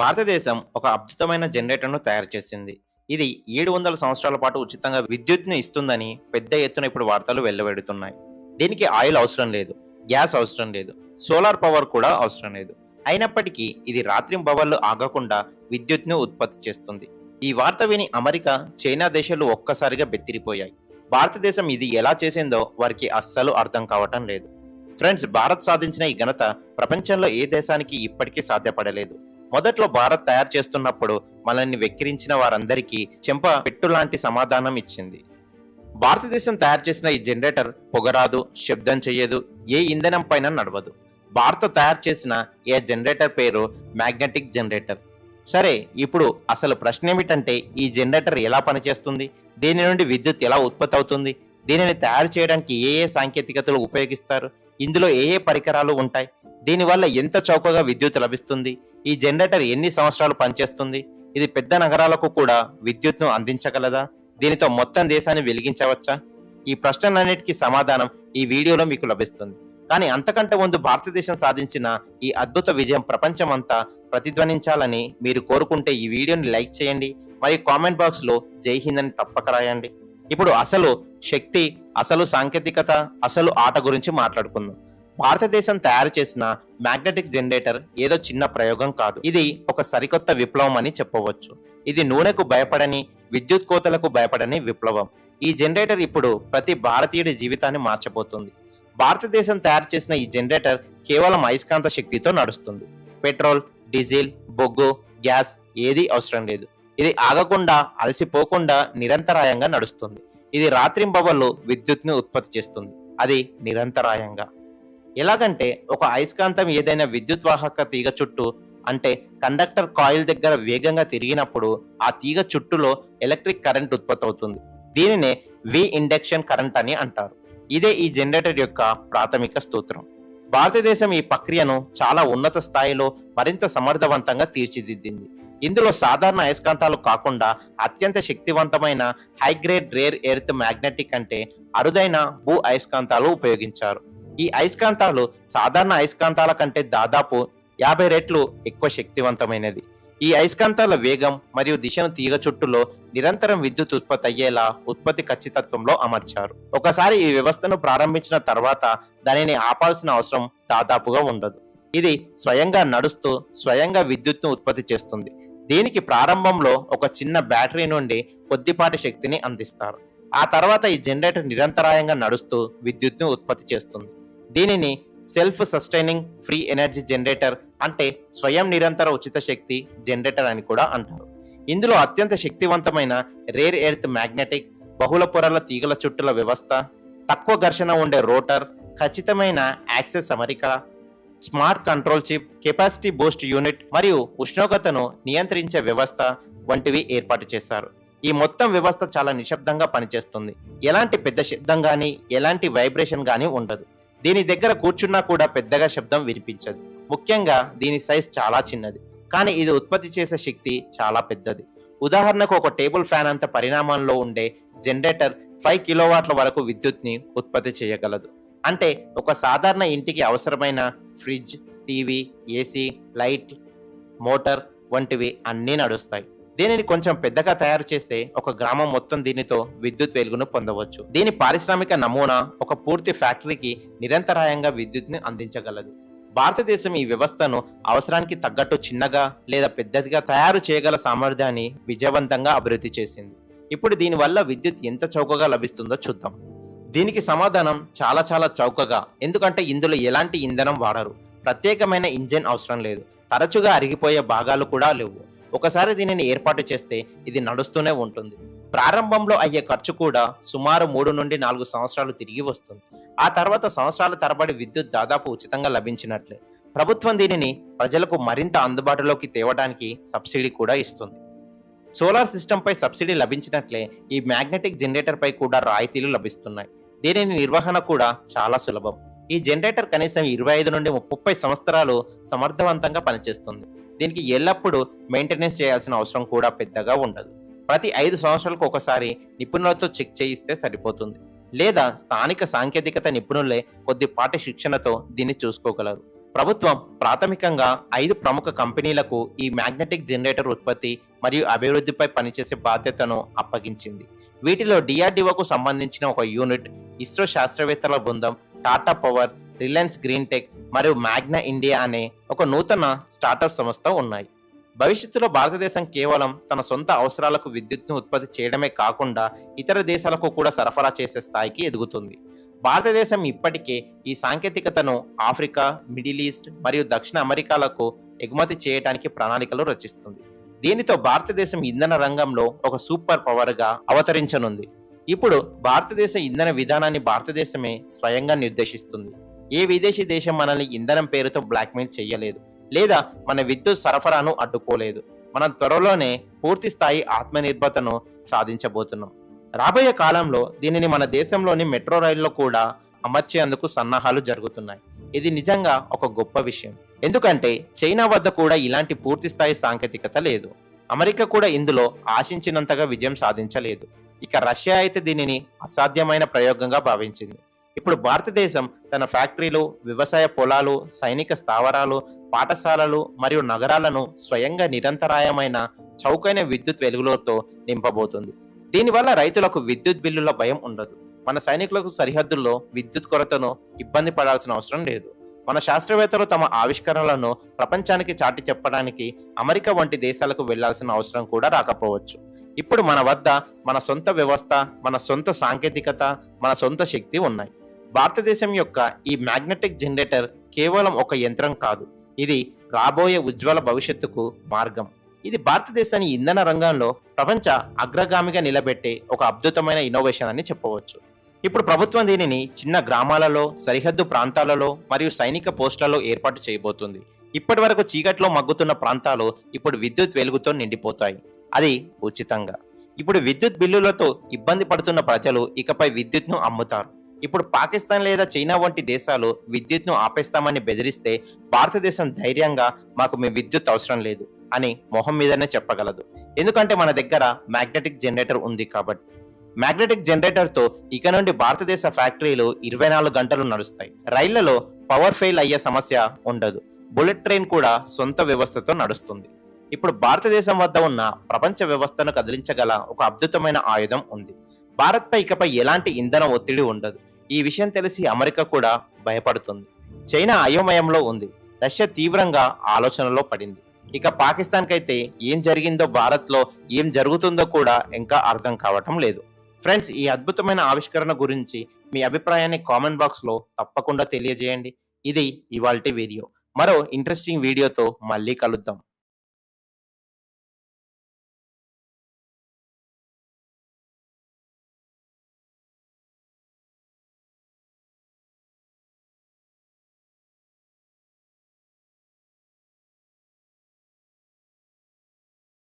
భారతదేశం ఒక అద్భుతమైన జనరేటర్ను తయారు చేసింది. ఇది ఏడు వందల సంవత్సరాల పాటు ఉచితంగా విద్యుత్ను ఇస్తుందని పెద్ద ఎత్తున ఇప్పుడు వార్తలు వెల్లవెడుతున్నాయి దీనికి ఆయిల్ అవసరం లేదు గ్యాస్ అవసరం లేదు సోలార్ పవర్ కూడా అవసరం లేదు. అయినప్పటికీ ఇది రాత్రింబవళ్ళు ఆగకుండా విద్యుత్ను ఉత్పత్తి చేస్తుంది. ఈ వార్త విని అమెరికా చైనా దేశాలు ఒక్కసారిగా బెత్తిరిపోయాయి భారతదేశం ఇది ఎలా చేసిందో వారికి అస్సలు అర్థం కావటం లేదు. ఫ్రెండ్స్ భారత్ సాధించిన ఈ ఘనత ప్రపంచంలో ఏ దేశానికి ఇప్పటికీ సాధ్యపడలేదు. మొదట్లో భారత్ తయారు చేస్తున్నప్పుడు మనల్ని వెక్కిరించిన వారందరికీ చెంప పెట్టు లాంటి సమాధానం ఇచ్చింది. భారతదేశం తయారు చేసిన ఈ జనరేటర్ పొగరాదు శబ్దం చేయదు ఏ ఇంధనం పైన నడవదు. భారత్ తయారు చేసిన ఏ జనరేటర్ పేరు మ్యాగ్నెటిక్ జనరేటర్. సరే ఇప్పుడు అసలు ప్రశ్న ఏమిటంటే ఈ జనరేటర్ ఎలా పనిచేస్తుంది? దీని నుండి విద్యుత్ ఎలా ఉత్పత్తి అవుతుంది దీనిని తయారు చేయడానికి ఏ ఏ సాంకేతికతలు ఉపయోగిస్తారు? ఇందులో ఏ ఏ పరికరాలు ఉంటాయి? దీనివల్ల ఎంత చౌకగా విద్యుత్ లభిస్తుంది? ఈ జనరేటర్ ఎన్ని సంవత్సరాలు పనిచేస్తుంది? ఇది పెద్ద నగరాలకు కూడా విద్యుత్ను అందించగలదా? దీనితో మొత్తం దేశాన్ని వెలిగించవచ్చా? ఈ ప్రశ్నలన్నిటికీ సమాధానం ఈ వీడియోలో మీకు లభిస్తుంది. కానీ అంతకంటే ముందు భారతదేశం సాధించిన ఈ అద్భుత విజయం ప్రపంచమంతా ప్రతిధ్వనించాలని మీరు కోరుకుంటే ఈ వీడియోని లైక్ చేయండి. మరియు కామెంట్ బాక్స్లో జై హింద్ అని తప్పక రాయండి. ఇప్పుడు అసలు శక్తి అసలు సాంకేతికత అసలు ఆట గురించి మాట్లాడుకుందాం. భారతదేశం తయారు చేసిన మ్యాగ్నెటిక్ జనరేటర్ ఏదో చిన్న ప్రయోగం కాదు. ఇది ఒక సరికొత్త విప్లవం అని చెప్పవచ్చు. ఇది నూనెకు భయపడని విద్యుత్ కోతలకు భయపడని విప్లవం. ఈ జనరేటర్ ఇప్పుడు ప్రతి భారతీయుడి జీవితాన్ని మార్చబోతుంది. భారతదేశం తయారు చేసిన ఈ జనరేటర్ కేవలం అయస్కాంత శక్తితో నడుస్తుంది. పెట్రోల్ డీజిల్ బొగ్గు గ్యాస్ ఏది అవసరం లేదు. ఇది ఆగకుండా అలసిపోకుండా నిరంతరాయంగా నడుస్తుంది. ఇది రాత్రింబవళ్ళు విద్యుత్ని ఉత్పత్తి చేస్తుంది. అది నిరంతరాయంగా. ఎలాగంటే ఒక అయస్కాంతం ఏదైనా విద్యుత్ వాహక తీగ చుట్టూ అంటే కండక్టర్ కాయిల్ దగ్గర వేగంగా తిరిగినప్పుడు ఆ తీగ చుట్టూలో ఎలక్ట్రిక్ కరెంట్ ఉత్పత్తి అవుతుంది దీనినే వి ఇండక్షన్ కరెంట్ అని అంటారు. ఇదే ఈ జనరేటర్ యొక్క ప్రాథమిక స్తోత్రం. భారతదేశం ఈ ప్రక్రియను చాలా ఉన్నత స్థాయిలో మరింత సమర్థవంతంగా తీర్చిదిద్దింది. ఇందులో సాధారణ అయస్కాంతాలు కాకుండా అత్యంత శక్తివంతమైన హైగ్రేడ్ రేర్ ఎర్త్ మ్యాగ్నెటిక్ అంటే అరుదైన భూ అయస్కాంతాలు ఉపయోగించారు. ఈ అయస్కాంతాలు సాధారణ అయస్కాంతాల కంటే దాదాపు యాభై రెట్లు ఎక్కువ శక్తివంతమైనది. ఈ అయస్కాంతాల వేగం మరియు దిశను తీగ చుట్టులో నిరంతరం విద్యుత్ ఉత్పత్తి అయ్యేలా ఉత్పత్తి ఖచ్చితత్వంలో అమర్చారు. ఒకసారి ఈ వ్యవస్థను ప్రారంభించిన తర్వాత దానిని ఆపాల్సిన అవసరం దాదాపుగా ఉండదు. ఇది స్వయంగా నడుస్తూ స్వయంగా విద్యుత్ను ఉత్పత్తి చేస్తుంది. దీనికి ప్రారంభంలో ఒక చిన్న బ్యాటరీ నుండి కొద్దిపాటి శక్తిని అందిస్తారు. ఆ తర్వాత ఈ జనరేటర్ నిరంతరాయంగా నడుస్తూ విద్యుత్ను ఉత్పత్తి చేస్తుంది. దీనిని self sustaining free energy generator అంటే స్వయం నిరంతర ఉచిత శక్తి జనరేటర్ అని కూడా అంటారు. ఇందులో అత్యంత శక్తివంతమైన రేర్ ఎర్త్ మ్యాగ్నెటిక్ బహుళ పొరల తీగల చుట్టుల వ్యవస్థ తక్కువ ఘర్షణ ఉండే రోటర్ ఖచ్చితమైన యాక్సెస్ అమరిక smart control chip capacity boost unit మరియు ఉష్ణోగ్రతను నియంత్రించే వ్యవస్థ వంటివి ఏర్పాటు చేశారు. ఈ మొత్తం వ్యవస్థ చాలా నిశ్శబ్దంగా పనిచేస్తుంది. ఎలాంటి పెద్ద శబ్దం కానీ ఎలాంటి వైబ్రేషన్ కానీ ఉండదు. దీని దగ్గర కూర్చున్నా కూడా పెద్దగా శబ్దం వినిపించదు. ముఖ్యంగా దీని సైజ్ చాలా చిన్నది. కానీ ఇది ఉత్పత్తి చేసే శక్తి చాలా పెద్దది. ఉదాహరణకు ఒక టేబుల్ ఫ్యాన్ అంత పరిణామంలో ఉండే జనరేటర్ ఫైవ్ కిలోవాట్ల వరకు విద్యుత్ని ఉత్పత్తి చేయగలదు. అంటే ఒక సాధారణ ఇంటికి అవసరమైన fridge TV AC light motor వంటివి అన్నీ నడుస్తాయి. దీనిని కొంచెం పెద్దగా తయారు చేస్తే ఒక గ్రామం మొత్తం దీనితో విద్యుత్ వెలుగును పొందవచ్చు. దీని పారిశ్రామిక నమూనా ఒక పూర్తి ఫ్యాక్టరీకి నిరంతరాయంగా విద్యుత్ని అందించగలదు. భారతదేశం ఈ వ్యవస్థను అవసరానికి తగ్గట్టు చిన్నగా లేదా పెద్దదిగా తయారు చేయగల సామర్థ్యాన్ని విజయవంతంగా అభివృద్ధి చేసింది. ఇప్పుడు దీనివల్ల విద్యుత్ ఎంత చౌకగా లభిస్తుందో చూద్దాం. దీనికి సమాధానం చాలా చాలా చౌకగా. ఎందుకంటే ఇందులో ఎలాంటి ఇంధనం వాడరు. ప్రత్యేకమైన ఇంజన్ అవసరం లేదు. తరచుగా అరిగిపోయే భాగాలు కూడా లేవు. ఒకసారి దీనిని ఏర్పాటు చేస్తే ఇది నడుస్తూనే ఉంటుంది. ప్రారంభంలో అయ్యే ఖర్చు కూడా సుమారు మూడు నుండి నాలుగు సంవత్సరాలు తిరిగి వస్తుంది. ఆ తర్వాత సంవత్సరాల తరబడి విద్యుత్ దాదాపు ఉచితంగా లభించినట్లే. ప్రభుత్వం దీనిని ప్రజలకు మరింత అందుబాటులోకి తేవడానికి సబ్సిడీ కూడా ఇస్తుంది. సోలార్ సిస్టంపై సబ్సిడీ లభించినట్లే ఈ మ్యాగ్నెటిక్ జనరేటర్పై కూడా రాయితీలు లభిస్తున్నాయి. దీనిని నిర్వహణ కూడా చాలా సులభం. ఈ జనరేటర్ కనీసం ఇరవై ఐదు నుండి ముప్పై సంవత్సరాలు సమర్థవంతంగా పనిచేస్తుంది. దీనికి ఎల్లప్పుడూ మెయింటెనెన్స్ చేయాల్సిన అవసరం కూడా పెద్దగా ఉండదు. ప్రతి ఐదు సంవత్సరాలకు ఒకసారి నిపుణులతో చెక్ చేయిస్తే సరిపోతుంది. లేదా స్థానిక సాంకేతికత నిపుణులే కొద్దిపాటి శిక్షణతో దీన్ని చూసుకోగలరు. ప్రభుత్వం ప్రాథమికంగా ఐదు ప్రముఖ కంపెనీలకు ఈ మ్యాగ్నెటిక్ జనరేటర్ ఉత్పత్తి మరియు అభివృద్ధిపై పనిచేసే బాధ్యతను అప్పగించింది. వీటిలో డిఆర్డిఓకు సంబంధించిన ఒక యూనిట్ ఇస్రో శాస్త్రవేత్తల బృందం Tata power Reliance green tech మరియు మ్యాగ్నా ఇండియా అనే ఒక నూతన స్టార్టప్ సంస్థ ఉన్నాయి. భవిష్యత్తులో భారతదేశం కేవలం తన సొంత అవసరాలకు విద్యుత్ను ఉత్పత్తి చేయడమే కాకుండా ఇతర దేశాలకు కూడా సరఫరా చేసే స్థాయికి ఎదుగుతుంది. భారతదేశం ఇప్పటికే ఈ సాంకేతికతను ఆఫ్రికా మిడిల్ ఈస్ట్ మరియు దక్షిణ అమెరికాలకు ఎగుమతి చేయడానికి ప్రణాళికలు రచిస్తుంది. దీనితో భారతదేశం ఇంధన రంగంలో ఒక సూపర్ పవర్గా అవతరించనుంది. ఇప్పుడు భారతదేశ ఇంధన విధానాన్ని భారతదేశమే స్వయంగా నిర్దేశిస్తుంది. ఏ విదేశీ దేశం మనల్ని ఇంధనం పేరుతో బ్లాక్మెయిల్ చేయలేదు లేదా మన విద్యుత్ సరఫరాను అడ్డుకోలేదు. మనం త్వరలోనే పూర్తి స్థాయి ఆత్మనిర్భరతను సాధించబోతున్నాం. రాబోయే కాలంలో దీనిని మన దేశంలోని మెట్రో రైల్లో కూడా అమర్చేందుకు సన్నాహాలు జరుగుతున్నాయి. ఇది నిజంగా ఒక గొప్ప విషయం. ఎందుకంటే చైనా వద్ద కూడా ఇలాంటి పూర్తిస్థాయి సాంకేతికత లేదు. అమెరికా కూడా ఇందులో ఆశించినంతగా విజయం సాధించలేదు. ఇక రష్యా అయితే దీనిని అసాధ్యమైన ప్రయోగంగా భావించింది. ఇప్పుడు భారతదేశం తన ఫ్యాక్టరీలు వ్యవసాయ పొలాలు సైనిక స్థావరాలు పాఠశాలలు మరియు నగరాలను స్వయంగా నిరంతరాయమైన చౌకైన విద్యుత్ వెలుగులతో నింపబోతుంది. దీనివల్ల రైతులకు విద్యుత్ బిల్లుల భయం ఉండదు. మన సైనికులకు సరిహద్దుల్లో విద్యుత్ కొరతను ఇబ్బంది పడాల్సిన అవసరం లేదు. మన శాస్త్రవేత్తలు తమ ఆవిష్కరణలను ప్రపంచానికి చాటి చెప్పడానికి అమెరికా వంటి దేశాలకు వెళ్ళాల్సిన అవసరం కూడా రాకపోవచ్చు. ఇప్పుడు మన వద్ద మన సొంత వ్యవస్థ మన సొంత సాంకేతికత మన సొంత శక్తి ఉన్నాయి. భారతదేశం యొక్క ఈ మ్యాగ్నెటిక్ జనరేటర్ కేవలం ఒక యంత్రం కాదు. ఇది రాబోయే ఉజ్వల భవిష్యత్తుకు మార్గం. ఇది భారతదేశాన్ని ఇంధన రంగంలో ప్రపంచ అగ్రగామిగా నిలబెట్టే ఒక అద్భుతమైన ఇన్నోవేషన్ అని చెప్పవచ్చు. ఇప్పుడు ప్రభుత్వం దీనిని చిన్న గ్రామాలలో సరిహద్దు ప్రాంతాలలో మరియు సైనిక పోస్టులలో ఏర్పాటు చేయబోతుంది. ఇప్పటి వరకు చీకట్లో మగ్గుతున్న ప్రాంతాలు ఇప్పుడు విద్యుత్ వెలుగుతో నిండిపోతాయి. అది ఉచితంగా. ఇప్పుడు విద్యుత్ బిల్లులతో ఇబ్బంది పడుతున్న ప్రజలు ఇకపై విద్యుత్ను అమ్ముతారు. ఇప్పుడు పాకిస్తాన్ లేదా చైనా వంటి దేశాలు విద్యుత్ను ఆపేస్తామని బెదిరిస్తే భారతదేశం ధైర్యంగా మాకు మీ విద్యుత్ అవసరం లేదు. అని మొహం మీదనే చెప్పగలదు. ఎందుకంటే మన దగ్గర మ్యాగ్నెటిక్ జనరేటర్ ఉంది కాబట్టి మ్యాగ్నెటిక్ జనరేటర్తో ఇక నుండి భారతదేశ ఫ్యాక్టరీలు ఇరవై నాలుగు గంటలు నడుస్తాయి. రైళ్ళలో పవర్ ఫెయిల్ అయ్యే సమస్య ఉండదు. బుల్లెట్ ట్రైన్ కూడా సొంత వ్యవస్థతో నడుస్తుంది. ఇప్పుడు భారతదేశం వద్ద ఉన్న ప్రపంచ వ్యవస్థను కదిలించగల ఒక అద్భుతమైన ఆయుధం ఉంది. భారత్పై ఇకపై ఎలాంటి ఇంధన ఒత్తిడి ఉండదు. ఈ విషయం తెలిసి అమెరికా కూడా భయపడుతుంది. చైనా అయోమయంలో ఉంది. రష్యా తీవ్రంగా ఆలోచనలో పడింది. ఇక పాకిస్తాన్ కైతే ఏం జరిగిందో భారత్లో ఏం జరుగుతుందో కూడా ఇంకా అర్థం కావటం లేదు. ఫ్రెండ్స్ ఈ అద్భుతమైన ఆవిష్కరణ గురించి మీ అభిప్రాయాన్ని కామెంట్ బాక్స్లో తప్పకుండా తెలియజేయండి. ఇది ఇవాల్టి వీడియో. మరో ఇంట్రెస్టింగ్ వీడియోతో మళ్ళీ కలుద్దాం.